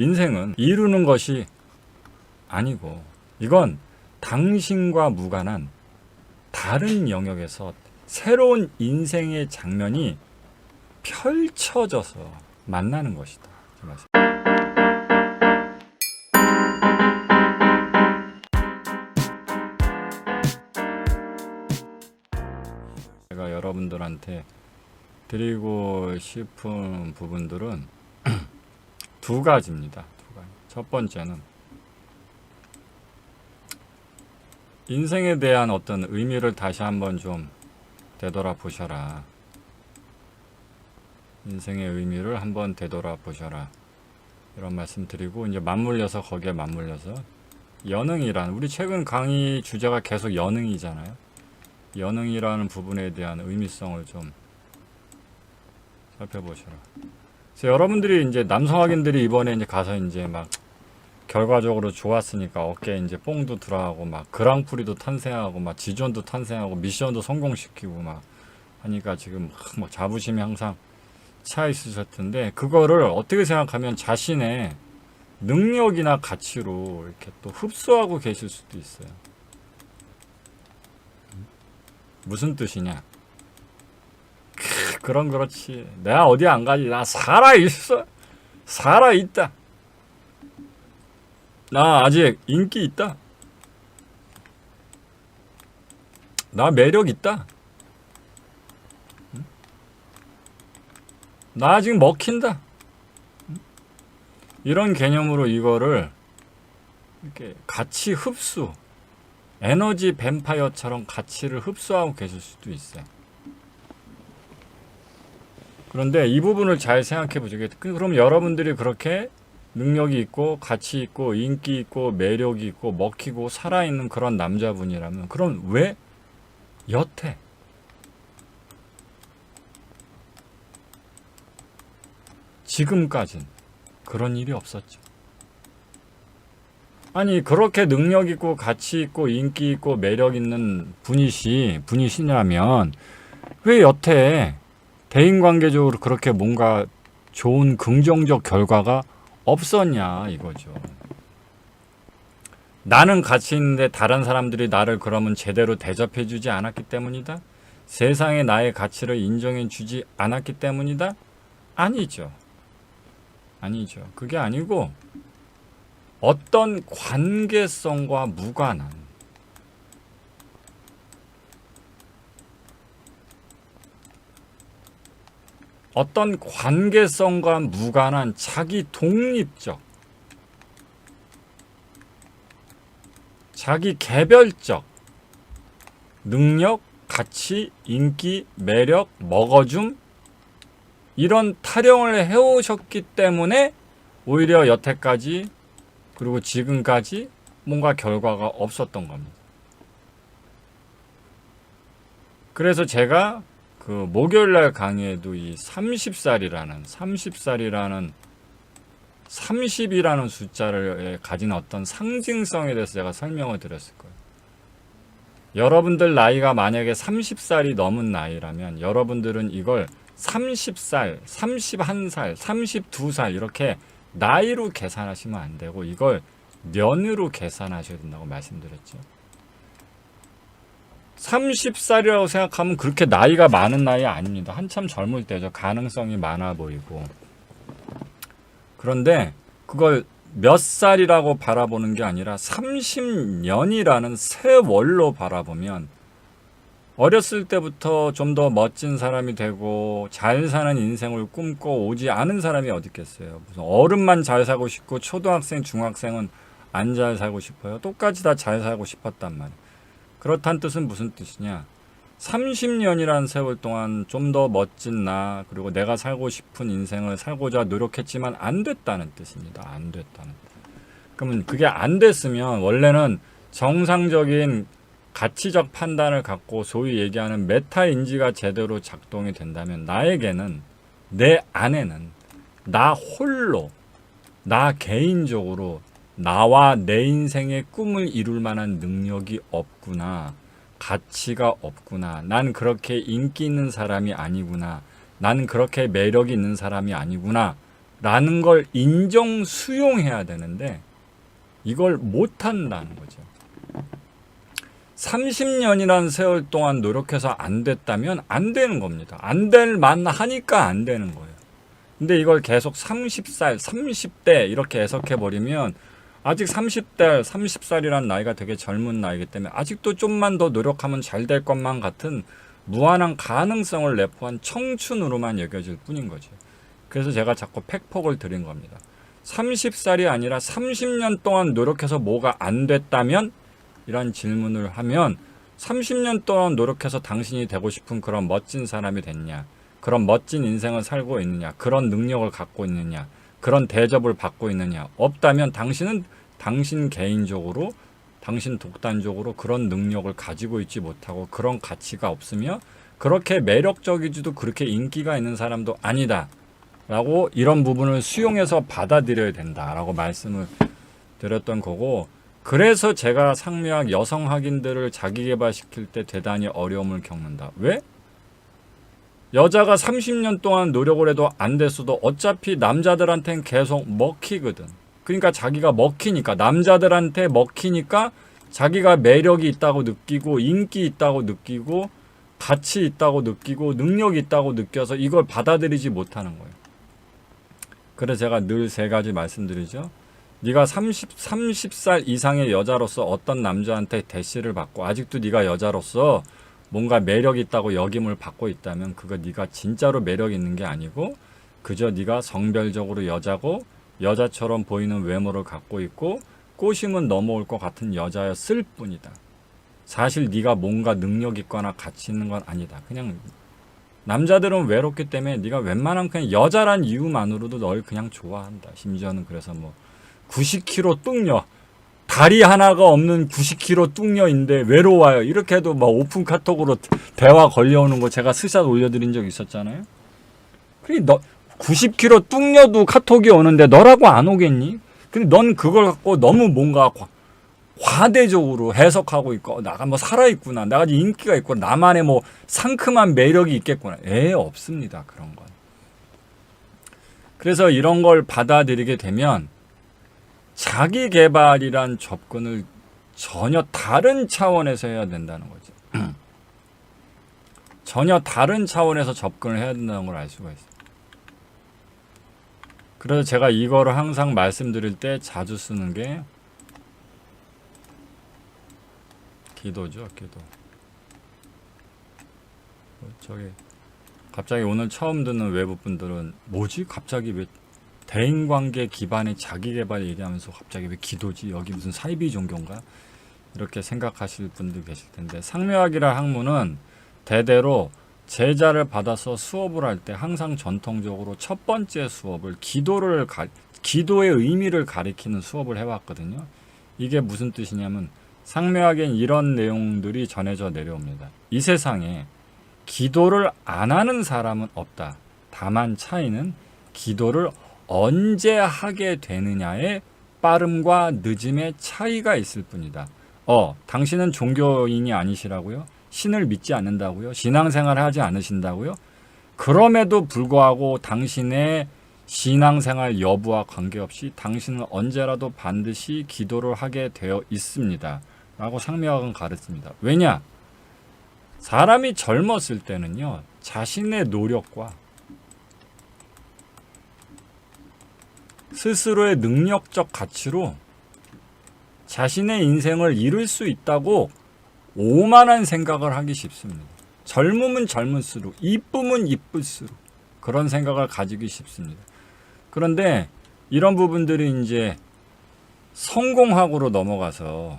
인생은 이루는 것이 아니고 이건 당신과 무관한 다른 영역에서 새로운 인생의 장면이 펼쳐져서 만나는 것이다. 제가 여러분들한테 드리고 싶은 부분들은 두 가지입니다. 두 가지. 첫 번째는 인생에 대한 어떤 의미를 다시 한번 좀 되돌아 보셔라. 인생의 의미를 한번 되돌아 보셔라. 이런 말씀 드리고 이제 맞물려서 거기에 맞물려서 연흥이란 우리 최근 강의 주제가 계속 연흥이잖아요. 연흥이라는 부분에 대한 의미성을 좀 살펴보셔라. 그래서 여러분들이 이제 남성 확인들이 이번에 이제 가서 이제 막 결과적으로 좋았으니까 어깨에 이제 뽕도 들어가고 막 그랑프리도 탄생하고 막 지존도 탄생하고 미션도 성공시키고 막 하니까 지금 막, 막 자부심이 항상 차 있으셨 텐데 그거를 어떻게 생각하면 자신의 능력이나 가치로 이렇게 또 흡수하고 계실 수도 있어요. 무슨 뜻이냐? 크, 그런 그렇지. 내가 어디 안 가지. 나 살아 있어. 살아 있다. 나 아직 인기 있다. 나 매력 있다. 응? 나 아직 먹힌다. 응? 이런 개념으로 이거를 이렇게 같이 흡수, 에너지 뱀파이어처럼 가치를 흡수하고 계실 수도 있어요. 그런데 이 부분을 잘 생각해 보죠. 그럼 여러분들이 그렇게 능력이 있고 가치 있고 인기 있고 매력이 있고 먹히고 살아있는 그런 남자분이라면 그럼 왜 여태 지금까진 그런 일이 없었죠. 아니 그렇게 능력 있고 가치 있고 인기 있고 매력 있는 분이시 분이시냐면 왜 여태 대인 관계적으로 그렇게 뭔가 좋은 긍정적 결과가 없었냐 이거죠. 나는 가치 있는데 다른 사람들이 나를 그러면 제대로 대접해 주지 않았기 때문이다. 세상에 나의 가치를 인정해 주지 않았기 때문이다. 아니죠. 아니죠. 그게 아니고 어떤 관계성과 무관한 어떤 관계성과 무관한 자기 독립적 자기 개별적 능력, 가치, 인기, 매력, 먹어줌 이런 타령을 해오셨기 때문에 오히려 여태까지 그리고 지금까지 뭔가 결과가 없었던 겁니다. 그래서 제가 그 목요일날 강의에도 이 30살이라는 30살이라는 30이라는 숫자를 가진 어떤 상징성에 대해서 제가 설명을 드렸을 거예요. 여러분들 나이가 만약에 30살이 넘은 나이라면 여러분들은 이걸 30살, 31살, 32살 이렇게 나이로 계산하시면 안 되고 이걸 년으로 계산하셔야 된다고 말씀드렸죠. 30살이라고 생각하면 그렇게 나이가 많은 나이 아닙니다. 한참 젊을 때죠. 가능성이 많아 보이고. 그런데 그걸 몇 살이라고 바라보는 게 아니라 30년이라는 세월로 바라보면 어렸을 때부터 좀 더 멋진 사람이 되고 잘 사는 인생을 꿈꿔 오지 않은 사람이 어디 있겠어요. 무슨 어른만 잘 살고 싶고 초등학생, 중학생은 안 잘 살고 싶어요. 똑같이 다 잘 살고 싶었단 말이에요. 그렇다는 뜻은 무슨 뜻이냐? 30년이라는 세월 동안 좀 더 멋진 나, 그리고 내가 살고 싶은 인생을 살고자 노력했지만 안 됐다는 뜻입니다. 안 됐다는. 그러면 그게 안 됐으면 원래는 정상적인 가치적 판단을 갖고 소위 얘기하는 메타 인지가 제대로 작동이 된다면 나에게는 내 안에는 나 홀로 나 개인적으로 나와 내 인생의 꿈을 이룰 만한 능력이 없구나. 가치가 없구나. 난 그렇게 인기 있는 사람이 아니구나. 나는 그렇게 매력이 있는 사람이 아니구나. 라는 걸 인정 수용해야 되는데 이걸 못 한다는 거죠. 30년이라는 세월 동안 노력해서 안 됐다면 안 되는 겁니다. 안 될 만하니까 안 되는 거예요. 근데 이걸 계속 30살, 30대 이렇게 해석해 버리면 아직 30대, 30살이란 나이가 되게 젊은 나이기 때문에 아직도 좀만 더 노력하면 잘 될 것만 같은 무한한 가능성을 내포한 청춘으로만 여겨질 뿐인 거죠. 그래서 제가 자꾸 팩폭을 드린 겁니다. 30살이 아니라 30년 동안 노력해서 뭐가 안 됐다면? 이런 질문을 하면 30년 동안 노력해서 당신이 되고 싶은 그런 멋진 사람이 됐냐? 그런 멋진 인생을 살고 있느냐? 그런 능력을 갖고 있느냐? 그런 대접을 받고 있느냐? 없다면 당신은 당신 개인적으로 당신 독단적으로 그런 능력을 가지고 있지 못하고 그런 가치가 없으며 그렇게 매력적이지도 그렇게 인기가 있는 사람도 아니다. 라고 이런 부분을 수용해서 받아들여야 된다 라고 말씀을 드렸던 거고 그래서 제가 상미학 여성 학인들을 자기 개발시킬 때 대단히 어려움을 겪는다. 왜? 여자가 30년 동안 노력을 해도 안 됐어도 어차피 남자들한테는 계속 먹히거든. 그러니까 자기가 먹히니까 남자들한테 먹히니까 자기가 매력이 있다고 느끼고 인기 있다고 느끼고 가치 있다고 느끼고 능력이 있다고 느껴서 이걸 받아들이지 못하는 거예요. 그래서 제가 늘 세 가지 말씀드리죠. 네가 30, 30살 이상의 여자로서 어떤 남자한테 대시를 받고 아직도 네가 여자로서 뭔가 매력 있다고 역임을 받고 있다면 그거 네가 진짜로 매력 있는 게 아니고 그저 네가 성별적으로 여자고 여자처럼 보이는 외모를 갖고 있고 꼬시면 넘어올 것 같은 여자였을 뿐이다. 사실 네가 뭔가 능력 있거나 가치 있는 건 아니다. 그냥 남자들은 외롭기 때문에 네가 웬만한 그냥 여자란 이유만으로도 널 그냥 좋아한다. 심지어는 그래서 뭐 90kg 뚱녀 다리 하나가 없는 90kg 뚱녀인데 외로워요. 이렇게 해도 막 오픈 카톡으로 대화 걸려오는 거 제가 스샷 올려드린 적 있었잖아요. 그래 너 90kg 뚱녀도 카톡이 오는데 너라고 안 오겠니? 근데 넌 그걸 갖고 너무 뭔가 과- 과대적으로 해석하고 있고 나가 뭐 살아있구나. 내가 인기가 있고 나만의 뭐 상큼한 매력이 있겠구나. 에 없습니다 그런 건. 그래서 이런 걸 받아들이게 되면 자기 개발이란 접근을 전혀 다른 차원에서 해야 된다는 거죠 전혀 다른 차원에서 접근을 해야 된다는 걸 알 수가 있어요 그래서 제가 이거를 항상 말씀드릴 때 자주 쓰는 게 기도죠, 기도. 어, 저기 갑자기 오늘 처음 듣는 외부 분들은 뭐지? 갑자기 왜 대인관계 기반의 자기 개발 얘기하면서 갑자기 왜 기도지? 여기 무슨 사이비 종교인가? 이렇게 생각하실 분들 계실 텐데 상묘학이라 학문은 대대로 제자를 받아서 수업을 할 때 항상 전통적으로 첫 번째 수업을 기도를 가, 기도의 의미를 가리키는 수업을 해왔거든요. 이게 무슨 뜻이냐면 상묘학엔 이런 내용들이 전해져 내려옵니다. 이 세상에 기도를 안 하는 사람은 없다. 다만 차이는 기도를 언제 하게 되느냐의 빠름과 늦음의 차이가 있을 뿐이다. 어, 당신은 종교인이 아니시라고요? 신을 믿지 않는다고요? 신앙생활 하지 않으신다고요? 그럼에도 불구하고 당신의 신앙생활 여부와 관계없이 당신은 언제라도 반드시 기도를 하게 되어 있습니다. 라고 상명학은 가르칩니다. 왜냐? 사람이 젊었을 때는요, 자신의 노력과 스스로의 능력적 가치로 자신의 인생을 이룰 수 있다고 오만한 생각을 하기 쉽습니다. 젊으면 젊을수록, 이쁨은 이쁠수록 그런 생각을 가지기 쉽습니다. 그런데 이런 부분들이 이제 성공학으로 넘어가서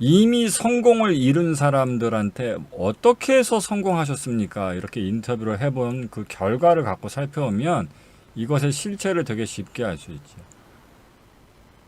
이미 성공을 이룬 사람들한테 어떻게 해서 성공하셨습니까? 이렇게 인터뷰를 해본 그 결과를 갖고 살펴보면 이것의 실체를 되게 쉽게 알 수 있죠.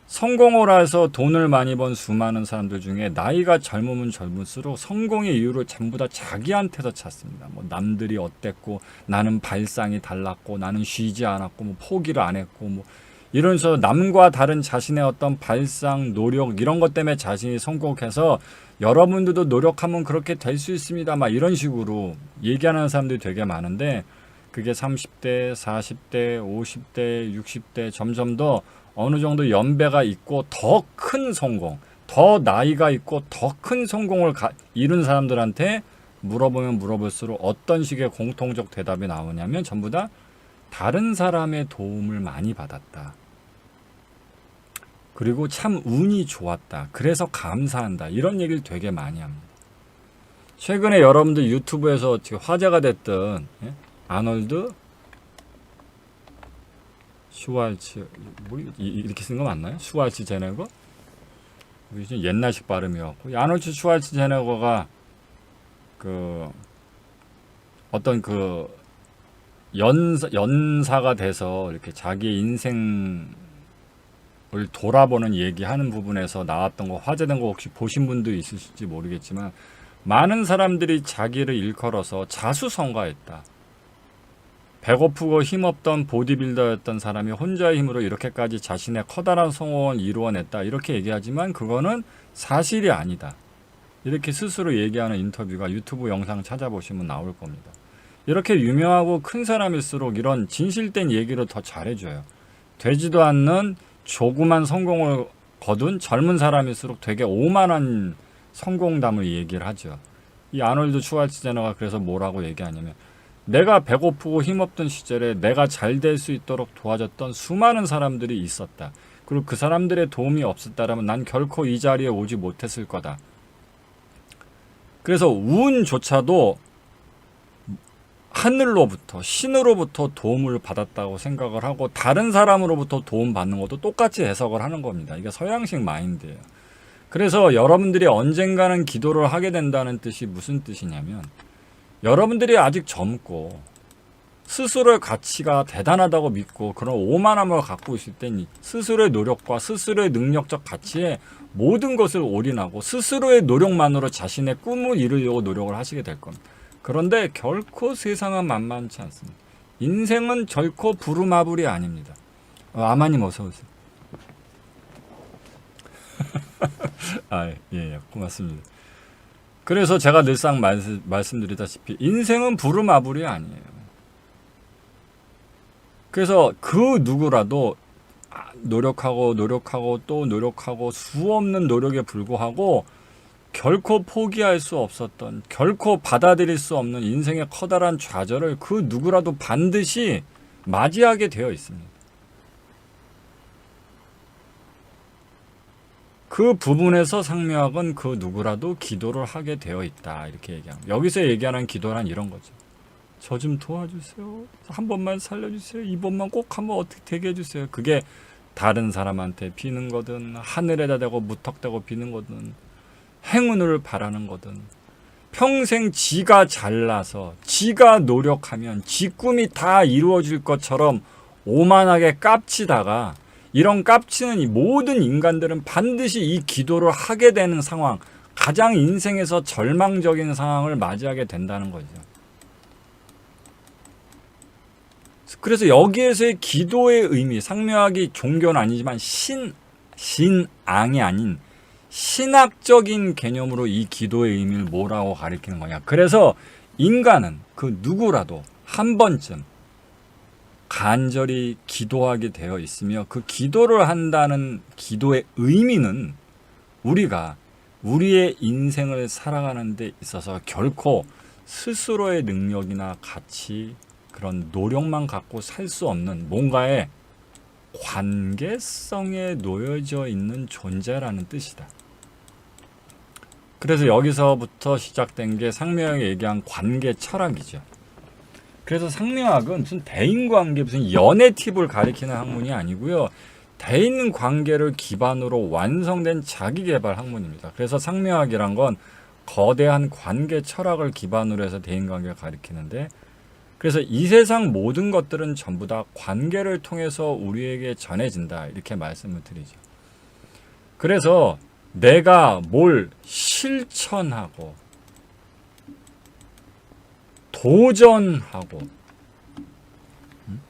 성공을 해서 돈을 많이 번 수많은 사람들 중에 나이가 젊으면 젊을수록 성공의 이유를 전부 다 자기한테서 찾습니다. 뭐 남들이 어땠고 나는 발상이 달랐고 나는 쉬지 않았고 뭐 포기를 안 했고 뭐 이러면서 남과 다른 자신의 어떤 발상, 노력 이런 것 때문에 자신이 성공해서 여러분들도 노력하면 그렇게 될 수 있습니다. 막 이런 식으로 얘기하는 사람들이 되게 많은데 그게 30대, 40대, 50대, 60대 점점 더 어느 정도 연배가 있고 더 큰 성공, 더 나이가 있고 더 큰 성공을 가, 이룬 사람들한테 물어보면 물어볼수록 어떤 식의 공통적 대답이 나오냐면 전부 다 다른 사람의 도움을 많이 받았다. 그리고 참 운이 좋았다. 그래서 감사한다. 이런 얘기를 되게 많이 합니다. 최근에 여러분들 유튜브에서 화제가 됐던 예? 아놀드 슈왈츠 뭐 이- 이렇게 쓴거 맞나요? 슈왈츠 제네거? 이게 좀 옛날식 발음이었고 이 아놀드 슈왈츠 제네거가 그 어떤 그 연사, 연사가 돼서 이렇게 자기 인생을 돌아보는 얘기하는 부분에서 나왔던 거 화제된 거 혹시 보신 분도 있으실지 모르겠지만 많은 사람들이 자기를 일컬어서 자수성가했다. 배고프고 힘없던 보디빌더였던 사람이 혼자의 힘으로 이렇게까지 자신의 커다란 성공을 이루어냈다. 이렇게 얘기하지만 그거는 사실이 아니다. 이렇게 스스로 얘기하는 인터뷰가 유튜브 영상 찾아보시면 나올 겁니다. 이렇게 유명하고 큰 사람일수록 이런 진실된 얘기를 더 잘해줘요. 되지도 않는 조그만 성공을 거둔 젊은 사람일수록 되게 오만한 성공담을 얘기를 하죠. 이 아놀드 슈왈츠제너가 그래서 뭐라고 얘기하냐면 내가 배고프고 힘없던 시절에 내가 잘 될 수 있도록 도와줬던 수많은 사람들이 있었다. 그리고 그 사람들의 도움이 없었다라면 난 결코 이 자리에 오지 못했을 거다. 그래서 운조차도 하늘로부터 신으로부터 도움을 받았다고 생각을 하고 다른 사람으로부터 도움 받는 것도 똑같이 해석을 하는 겁니다. 이게 서양식 마인드예요. 그래서 여러분들이 언젠가는 기도를 하게 된다는 뜻이 무슨 뜻이냐면 여러분들이 아직 젊고 스스로의 가치가 대단하다고 믿고 그런 오만함을 갖고 있을 땐 스스로의 노력과 스스로의 능력적 가치에 모든 것을 올인하고 스스로의 노력만으로 자신의 꿈을 이루려고 노력을 하시게 될 겁니다. 그런데 결코 세상은 만만치 않습니다. 인생은 결코 부루마블이 아닙니다. 어, 아마님 어서 오세요. 아, 예, 예, 고맙습니다. 그래서 제가 늘상 말씀, 말씀드리다시피 인생은 부루마블이 아니에요. 그래서 그 누구라도 아, 노력하고 노력하고 또 노력하고 수 없는 노력에 불구하고 결코 포기할 수 없었던 결코 받아들일 수 없는 인생의 커다란 좌절을 그 누구라도 반드시 맞이하게 되어 있습니다. 그 부분에서 상묘학은 그 누구라도 기도를 하게 되어 있다 이렇게 얘기합니다. 여기서 얘기하는 기도란 이런 거죠. 저 좀 도와주세요. 한 번만 살려주세요. 이번만 꼭 한번 어떻게 되게 해주세요. 그게 다른 사람한테 비는 거든 하늘에다 대고 무턱대고 비는 거든 행운을 바라는 거든 평생 지가 잘나서 지가 노력하면 지 꿈이 다 이루어질 것처럼 오만하게 깝치다가 이런 깝치는 이 모든 인간들은 반드시 이 기도를 하게 되는 상황, 가장 인생에서 절망적인 상황을 맞이하게 된다는 거죠. 그래서 여기에서의 기도의 의미, 상묘하기 종교는 아니지만 신, 신앙이 아닌 신학적인 개념으로 이 기도의 의미를 뭐라고 가리키는 거냐. 그래서 인간은 그 누구라도 한 번쯤 간절히 기도하게 되어 있으며 그 기도를 한다는 기도의 의미는 우리가 우리의 인생을 살아가는 데 있어서 결코 스스로의 능력이나 가치 그런 노력만 갖고 살 수 없는 뭔가의 관계성에 놓여져 있는 존재라는 뜻이다. 그래서 여기서부터 시작된 게 상명이 얘기한 관계 철학이죠. 그래서 상명학은 무슨 대인 관계 무슨 연애 팁을 가리키는 학문이 아니고요. 대인 관계를 기반으로 완성된 자기 개발 학문입니다. 그래서 상명학이란 건 거대한 관계 철학을 기반으로 해서 대인 관계를 가리키는데 그래서 이 세상 모든 것들은 전부 다 관계를 통해서 우리에게 전해진다. 이렇게 말씀을 드리죠. 그래서 내가 뭘 실천하고 도전하고. 음?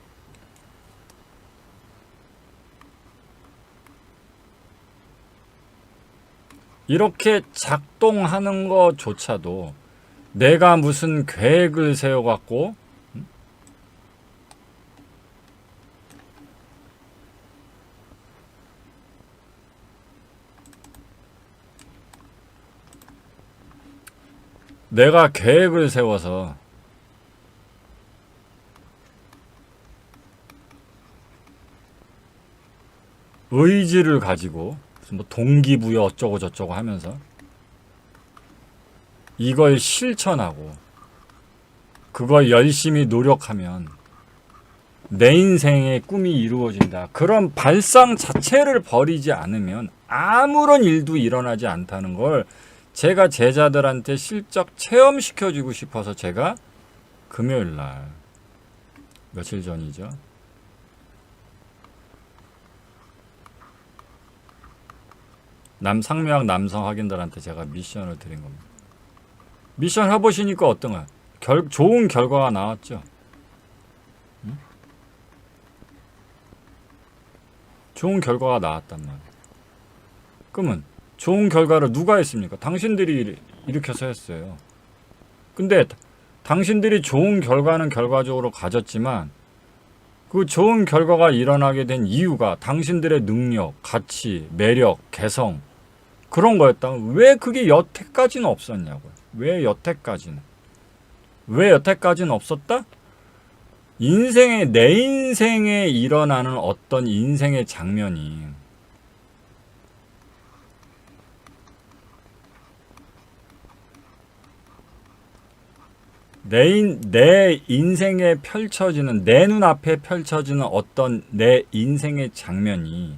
이렇게 작동하는 것조차도 내가 무슨 계획을 세워갖고 음? 내가 계획을 세워서 의지를 가지고 뭐 동기부여 어쩌고 저쩌고 하면서 이걸 실천하고 그걸 열심히 노력하면 내 인생의 꿈이 이루어진다. 그런 발상 자체를 버리지 않으면 아무런 일도 일어나지 않다는 걸 제가 제자들한테 실적 체험시켜주고 싶어서 제가 금요일 날 며칠 전이죠. 남상묘학 남성 학인들한테 제가 미션을 드린 겁니다. 미션 해보시니까 어떤가요? 결, 좋은 결과가 나왔죠. 응? 좋은 결과가 나왔단 말이에요. 그러면 좋은 결과를 누가 했습니까? 당신들이 일- 일으켜서 했어요. 근데 다- 당신들이 좋은 결과는 결과적으로 가졌지만 그 좋은 결과가 일어나게 된 이유가 당신들의 능력, 가치, 매력, 개성 그런 거였다면 왜 그게 여태까지는 없었냐고요. 왜 여태까지는? 왜 여태까지는 없었다? 인생에 내 인생에 일어나는 어떤 인생의 장면이 내, 인, 내 인생에 펼쳐지는 내 눈앞에 펼쳐지는 어떤 내 인생의 장면이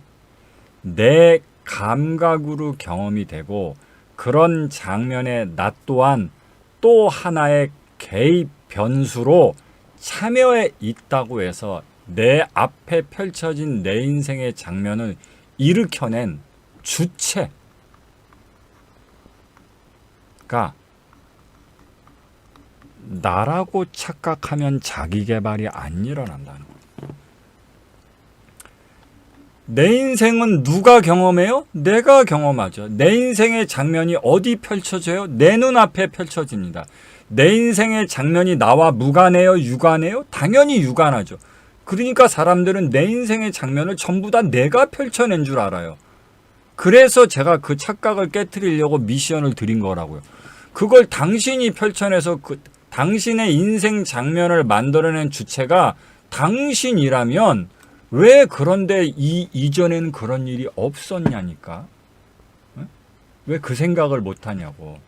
내 감각으로 경험이 되고 그런 장면에 나 또한 또 하나의 개입 변수로 참여해 있다고 해서 내 앞에 펼쳐진 내 인생의 장면을 일으켜낸 주체가 나라고 착각하면 자기 개발이 안 일어난다는 거예요. 내 인생은 누가 경험해요? 내가 경험하죠. 내 인생의 장면이 어디 펼쳐져요? 내 눈앞에 펼쳐집니다. 내 인생의 장면이 나와 무관해요? 유관해요? 당연히 유관하죠. 그러니까 사람들은 내 인생의 장면을 전부 다 내가 펼쳐낸 줄 알아요. 그래서 제가 그 착각을 깨뜨리려고 미션을 드린 거라고요. 그걸 당신이 펼쳐내서 그 당신의 인생 장면을 만들어낸 주체가 당신이라면 왜 그런데 이 이전에는 그런 일이 없었냐니까. 왜 그 생각을 못 하냐고.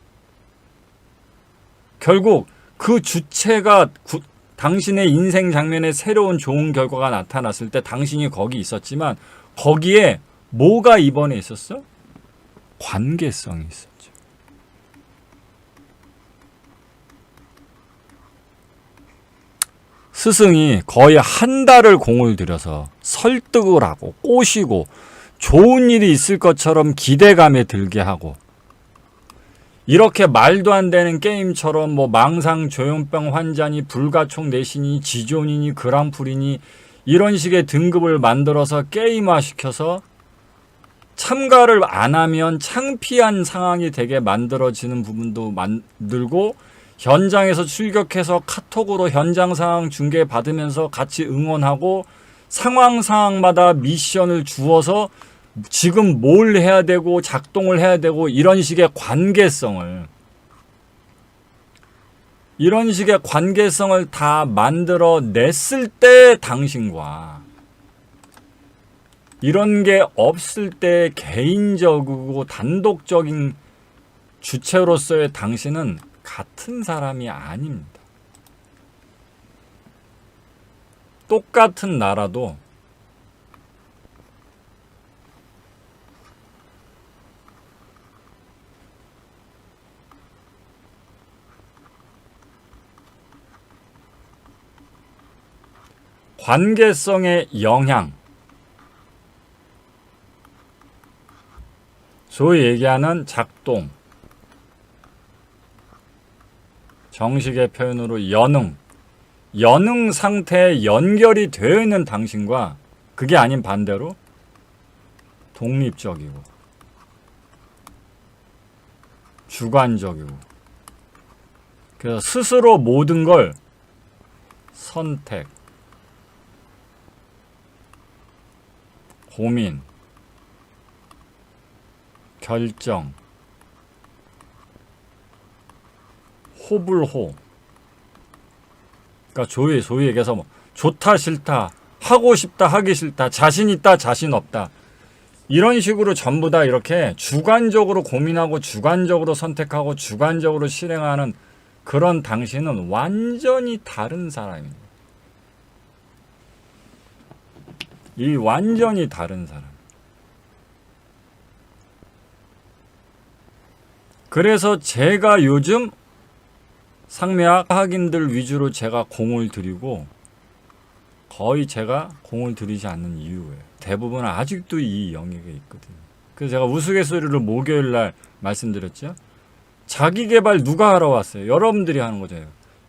결국 그 주체가 구- 당신의 인생 장면에 새로운 좋은 결과가 나타났을 때 당신이 거기 있었지만 거기에 뭐가 이번에 있었어? 관계성이 있었죠. 스승이 거의 한 달을 공을 들여서 설득을 하고 꼬시고 좋은 일이 있을 것처럼 기대감에 들게 하고 이렇게 말도 안 되는 게임처럼 뭐 망상 조현병 환자니 불가촉 내신이 지존이니 그랑프리니 이런 식의 등급을 만들어서 게임화 시켜서 참가를 안 하면 창피한 상황이 되게 만들어지는 부분도 만들고 현장에서 출격해서 카톡으로 현장 상황 중계 받으면서 같이 응원하고 상황 상황마다 미션을 주어서 지금 뭘 해야 되고 작동을 해야 되고 이런 식의 관계성을 이런 식의 관계성을 다 만들어 냈을 때 당신과 이런 게 없을 때 개인적이고 단독적인 주체로서의 당신은 같은 사람이 아닙니다. 똑같은 나라도 관계성의 영향 소위 얘기하는 작동 정식의 표현으로 연응 연응 상태에 연결이 되어 있는 당신과 그게 아닌 반대로 독립적이고 주관적이고 그래서 스스로 모든 걸 선택 고민 결정 호불호. 그러니까 조이 소위 얘기해서 뭐 좋다 싫다 하고 싶다 하기 싫다 자신 있다 자신 없다 이런 식으로 전부 다 이렇게 주관적으로 고민하고 주관적으로 선택하고 주관적으로 실행하는 그런 당신은 완전히 다른 사람입니다. 이 완전히 다른 사람. 그래서 제가 요즘 상매학 학인들 위주로 제가 공을 들이고 거의 제가 공을 들이지 않는 이유예요. 대부분 아직도 이 영역에 있거든요. 그래서 제가 우스갯소리를 목요일 날 말씀드렸죠. 자기 개발 누가 하러 왔어요? 여러분들이 하는 거죠.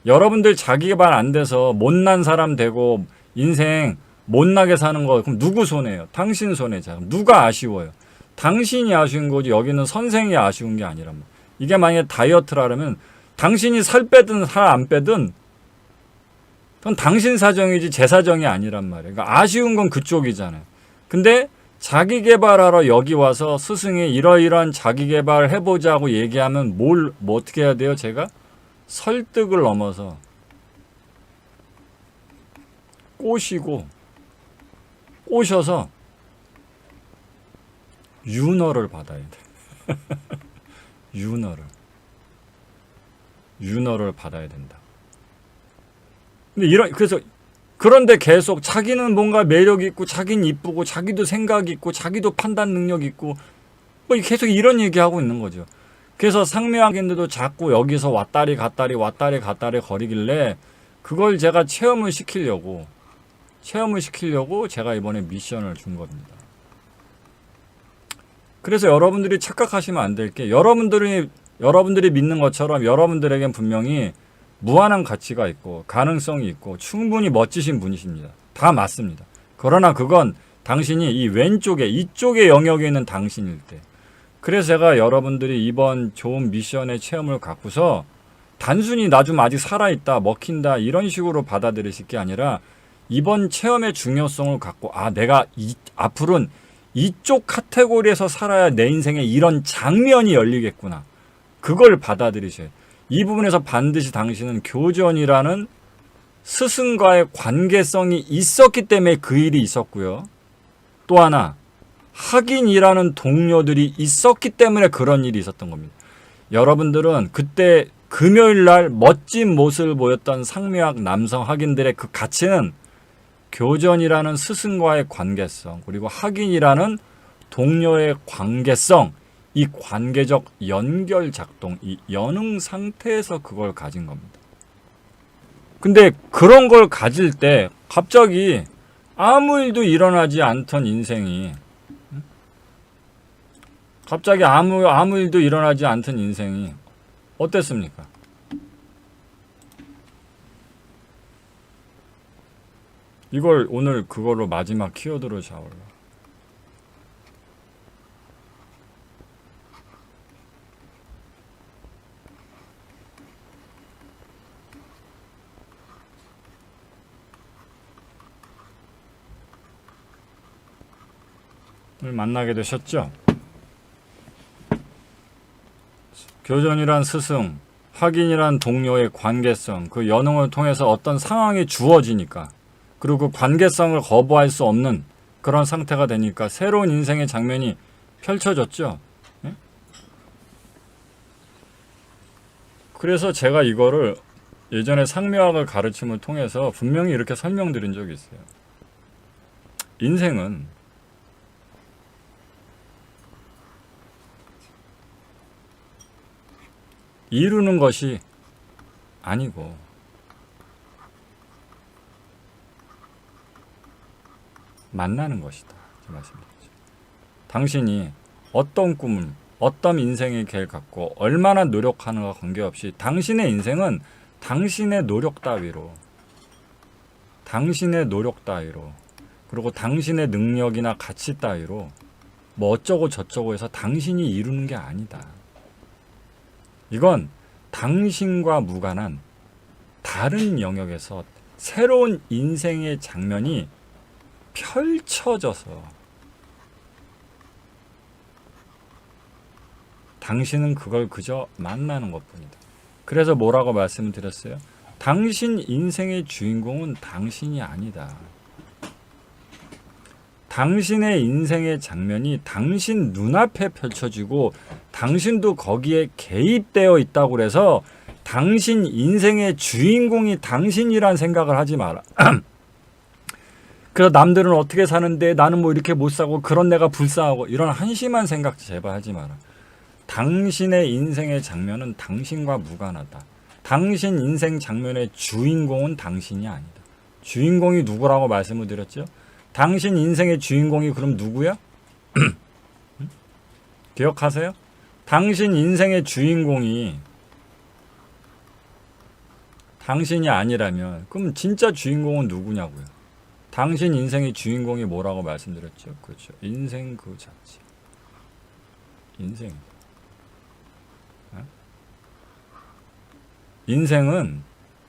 여러분들 자기 개발 안 돼서 못난 사람 되고 인생 못나게 사는 거 그럼 누구 손해예요? 당신 손해죠. 누가 아쉬워요? 당신이 아쉬운 거지 여기는 선생이 아쉬운 게 아니란 말이에요. 이게 만약에 다이어트라면 당신이 살 빼든 살 안 빼든 그건 당신 사정이지 제 사정이 아니란 말이에요. 그러니까 아쉬운 건 그쪽이잖아요. 근데 자기 개발하러 여기 와서 스승이 이러이러한 자기 개발 해보자고 얘기하면 뭘, 뭐 어떻게 해야 돼요? 제가 설득을 넘어서 꼬시고 꼬셔서 윤허를 받아야 돼. 윤허를. 윤허를 받아야 된다. 근데 이런 그래서 그런데 계속 자기는 뭔가 매력 있고 자기는 이쁘고 자기도 생각 있고 자기도 판단 능력 있고 뭐 계속 이런 얘기하고 있는 거죠. 그래서 상명학인들도 자꾸 여기서 왔다리 갔다리 왔다리 갔다리 거리길래 그걸 제가 체험을 시키려고 체험을 시키려고 제가 이번에 미션을 준 겁니다. 그래서 여러분들이 착각하시면 안 될 게 여러분들이 여러분들이 믿는 것처럼 여러분들에겐 분명히 무한한 가치가 있고 가능성이 있고 충분히 멋지신 분이십니다. 다 맞습니다. 그러나 그건 당신이 이 왼쪽에 이쪽의 영역에 있는 당신일 때. 그래서 제가 여러분들이 이번 좋은 미션의 체험을 갖고서 단순히 나 좀 아직 살아있다, 먹힌다 이런 식으로 받아들이실 게 아니라 이번 체험의 중요성을 갖고 아 내가 이, 앞으로는 이쪽 카테고리에서 살아야 내 인생에 이런 장면이 열리겠구나. 그걸 받아들이셔야 돼요. 이 부분에서 반드시 당신은 교전이라는 스승과의 관계성이 있었기 때문에 그 일이 있었고요. 또 하나 학인이라는 동료들이 있었기 때문에 그런 일이 있었던 겁니다. 여러분들은 그때 금요일 날 멋진 모습을 보였던 상미학 남성 학인들의 그 가치는 교전이라는 스승과의 관계성 그리고 학인이라는 동료의 관계성 이 관계적 연결 작동, 이 연응 상태에서 그걸 가진 겁니다. 근데 그런 걸 가질 때 갑자기 아무 일도 일어나지 않던 인생이 갑자기 아무 아무 일도 일어나지 않던 인생이 어땠습니까? 이걸 오늘 그걸로 마지막 키워드로 잡을라. 만나게 되셨죠? 교전이란 스승, 확인이란 동료의 관계성, 그 연응을 통해서 어떤 상황이 주어지니까, 그리고 그 관계성을 거부할 수 없는 그런 상태가 되니까 새로운 인생의 장면이 펼쳐졌죠. 예? 그래서 제가 이거를 예전에 상묘학을 가르침을 통해서 분명히 이렇게 설명드린 적이 있어요. 인생은 이루는 것이 아니고 만나는 것이다. 이 말씀이죠. 당신이 어떤 꿈을 어떤 인생의 계획을 갖고 얼마나 노력하는가 관계없이 당신의 인생은 당신의 노력 따위로 당신의 노력 따위로 그리고 당신의 능력이나 가치 따위로 뭐 어쩌고 저쩌고 해서 당신이 이루는 게 아니다. 이건 당신과 무관한 다른 영역에서 새로운 인생의 장면이 펼쳐져서 당신은 그걸 그저 만나는 것 뿐이다. 그래서 뭐라고 말씀을 드렸어요? 당신 인생의 주인공은 당신이 아니다. 당신의 인생의 장면이 당신 눈앞에 펼쳐지고 당신도 거기에 개입되어 있다고 그래서 당신 인생의 주인공이 당신이란 생각을 하지 마라. 그래서 남들은 어떻게 사는데 나는 뭐 이렇게 못 사고 그런 내가 불쌍하고 이런 한심한 생각 제발 하지 마라. 당신의 인생의 장면은 당신과 무관하다. 당신 인생 장면의 주인공은 당신이 아니다. 주인공이 누구라고 말씀을 드렸죠? 당신 인생의 주인공이 그럼 누구야? 응? 기억하세요? 당신 인생의 주인공이 당신이 아니라면 그럼 진짜 주인공은 누구냐고요? 당신 인생의 주인공이 뭐라고 말씀드렸죠? 그렇죠. 인생 그 자체. 인생. 어? 인생은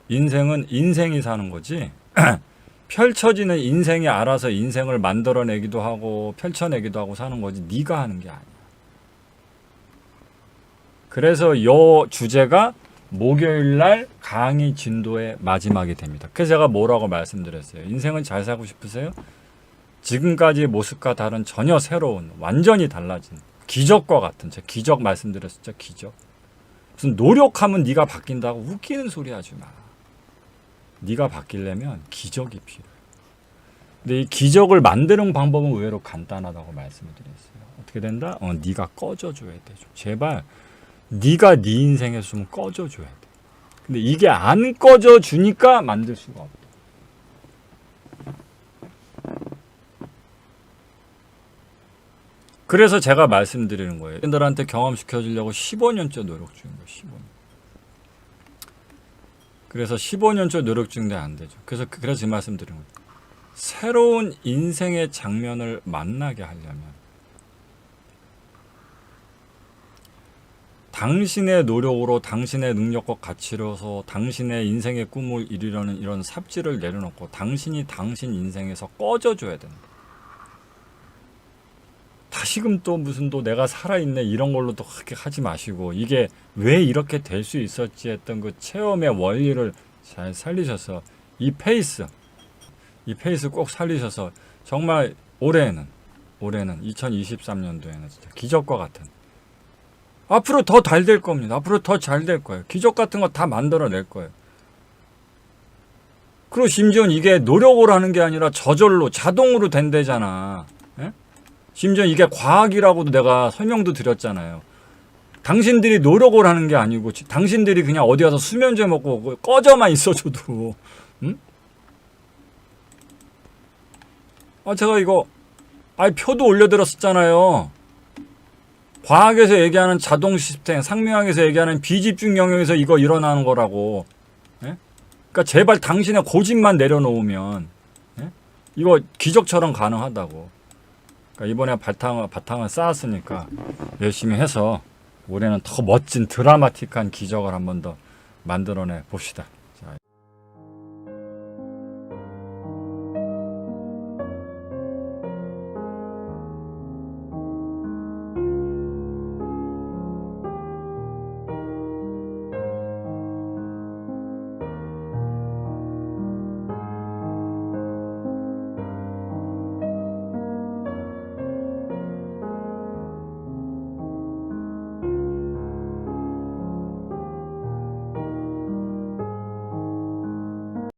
인생은 인생이 사는 거지. 펼쳐지는 인생이 알아서 인생을 만들어내기도 하고 펼쳐내기도 하고 사는 거지. 네가 하는 게 아니야. 그래서 요 주제가 목요일 날 강의 진도의 마지막이 됩니다. 그래서 제가 뭐라고 말씀드렸어요. 인생은 잘 살고 싶으세요? 지금까지의 모습과 다른 전혀 새로운 완전히 달라진 기적과 같은 제 기적 말씀드렸었죠. 기적. 무슨 노력하면 네가 바뀐다고 웃기는 소리 하지 마. 네가 바뀌려면 기적이 필요해. 근데 이 기적을 만드는 방법은 의외로 간단하다고 말씀을 드렸어요. 어떻게 된다? 어, 네가 꺼져줘야 돼. 좀. 제발 네가 네 인생에서 좀 꺼져줘야 돼. 근데 이게 안 꺼져주니까 만들 수가 없다. 그래서 제가 말씀드리는 거예요. 팬들한테 경험시켜 주려고 15년째 노력 중인 거예요. 15년. 그래서 15년째 노력 중인데 안 되죠. 그래서 그래서 제 말씀 드리는 거예요. 새로운 인생의 장면을 만나게 하려면 당신의 노력으로 당신의 능력과 가치로서 당신의 인생의 꿈을 이루려는 이런 삽질을 내려놓고 당신이 당신 인생에서 꺼져줘야 된다. 다시금 또 무슨 또 내가 살아있네 이런 걸로 또 그렇게 하지 마시고 이게 왜 이렇게 될 수 있었지 했던 그 체험의 원리를 잘 살리셔서 이 페이스 이 페이스 꼭 살리셔서 정말 올해는 올해는 2023년도에는 진짜 기적과 같은 앞으로 더 잘 될 겁니다. 앞으로 더 잘 될 거예요. 기적 같은 거 다 만들어낼 거예요. 그리고 심지어 이게 노력으로 하는 게 아니라 저절로 자동으로 된대잖아. 예? 심지어 이게 과학이라고도 내가 설명도 드렸잖아요. 당신들이 노력을 하는 게 아니고 지- 당신들이 그냥 어디 가서 수면제 먹고 꺼져만 있어줘도 응? 아 제가 이거 아이 표도 올려드렸었잖아요. 과학에서 얘기하는 자동 시스템, 상명학에서 얘기하는 비집중 영역에서 이거 일어나는 거라고. 예? 그러니까 제발 당신의 고집만 내려놓으면 예? 이거 기적처럼 가능하다고. 그러니까 이번에 바탕 바탕을 쌓았으니까 열심히 해서 올해는 더 멋진 드라마틱한 기적을 한 번 더 만들어내 봅시다.